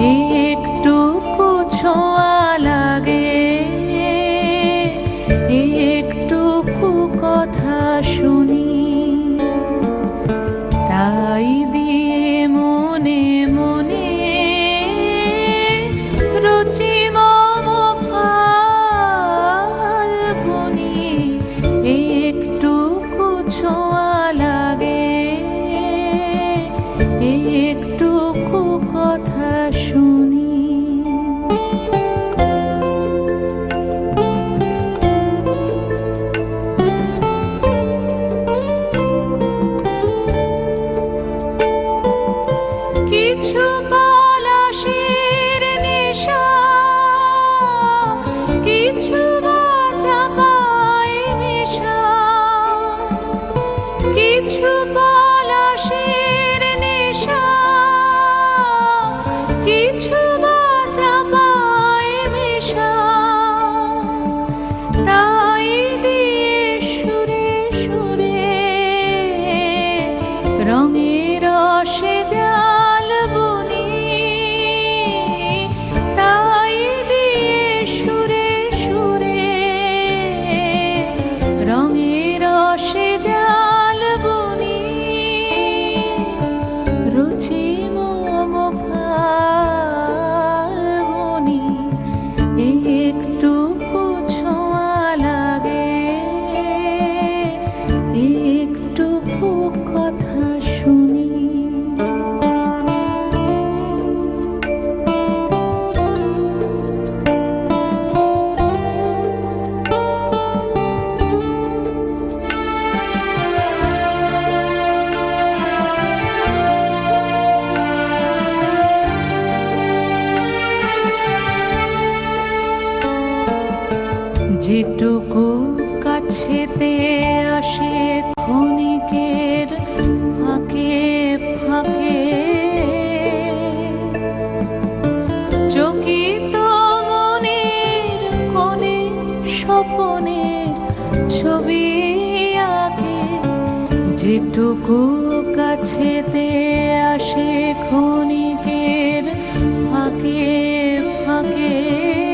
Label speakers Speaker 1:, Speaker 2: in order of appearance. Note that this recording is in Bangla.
Speaker 1: एक যেটুকু কাছেতে আসে ক্ষণিকের ফাঁকে ফাঁকে। চকিত মনের কনে স্বপনের ছবি আঁকে। যেটুকু কাছেতে আসে ক্ষণিকের ফাঁকে ফাঁকে।